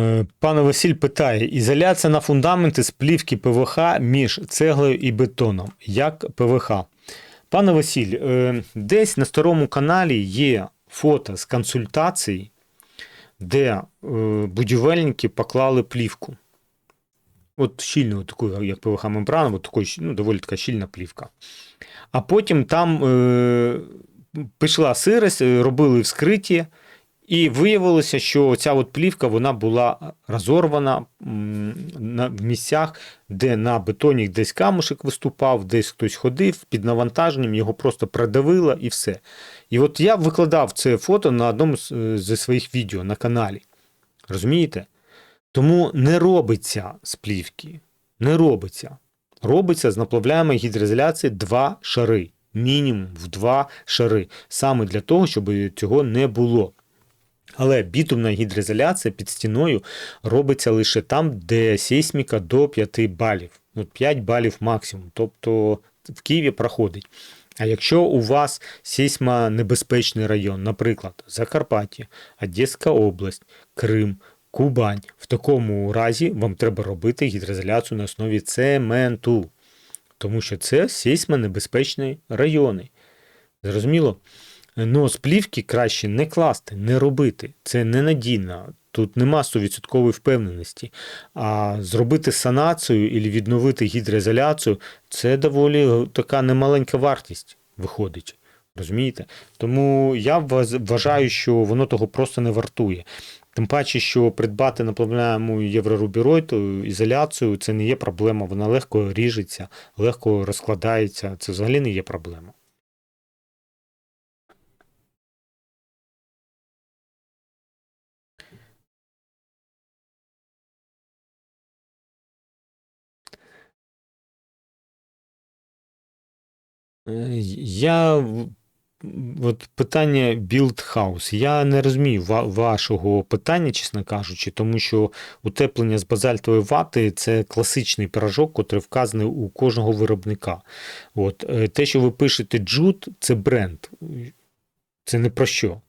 Е, Пане Василь питає: ізоляція на фундаменти з плівки ПВХ між цеглою і бетоном. Як ПВХ? Пане Василь, е, десь на старому каналі є фото з консультацій, де е, будівельники поклали плівку. От щільну, таку, як ПВХ мембрана, от такої, ну, доволі така щільна плівка. А потім там е, пішла сирость, робили вскриття, і виявилося, що ця от плівка вона була розорвана в місцях, де на бетоні десь камушек виступав, десь хтось ходив під навантаженням, його просто придавило і все. І от я викладав це фото на одному е, зі своїх відео на каналі. Розумієте? Тому не робиться з плівки. Не робиться. Робиться з наплавляємої гідроізоляції два шари. Мінімум в два шари. Саме для того, щоб цього не було. Але бітумна гідроізоляція під стіною робиться лише там, де сейсміка до 5 балів. От 5 балів максимум. Тобто в Києві проходить. А якщо у вас сейсмонебезпечний район, наприклад, Закарпаття, Одеська область, Крим, Кубань, в такому разі вам треба робити гідроізоляцію на основі цементу, тому що це сейсмонебезпечні райони. Зрозуміло? Ну, плівки краще не класти, не робити. Це ненадійно. Тут нема 100% впевненості. А зробити санацію і відновити гідроізоляцію це доволі така немаленька вартість виходить. Розумієте? Тому я вважаю, що воно того просто не вартує. Тим паче, що придбати наплавляємо єврорубіроїд, ізоляцію це не є проблема. Вона легко ріжеться, легко розкладається. Це взагалі не є проблема. Я от питання House. Я не розумію вашого питання, чесно кажучи, тому що утеплення з базальтової вати це класичний пирожок, котрий вказаний у кожного виробника. От е, те, що ви пишете джут, це бренд. Це не про що.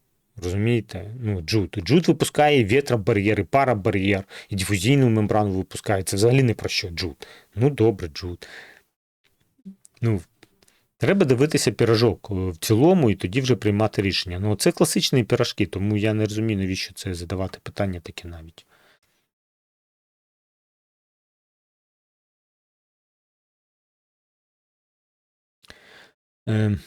Розумієте? Ну, джут. Джут випускає вітробар'єр, і парабар'єр, і дифузійну мембрану випускає. Це взагалі не про що джут. Ну, добре, джут. Ну, Треба дивитися пірожок е, в цілому і тоді вже приймати рішення. Ну, це класичні пірожки, тому я не розумію, навіщо це задавати питання таке навіть. Е.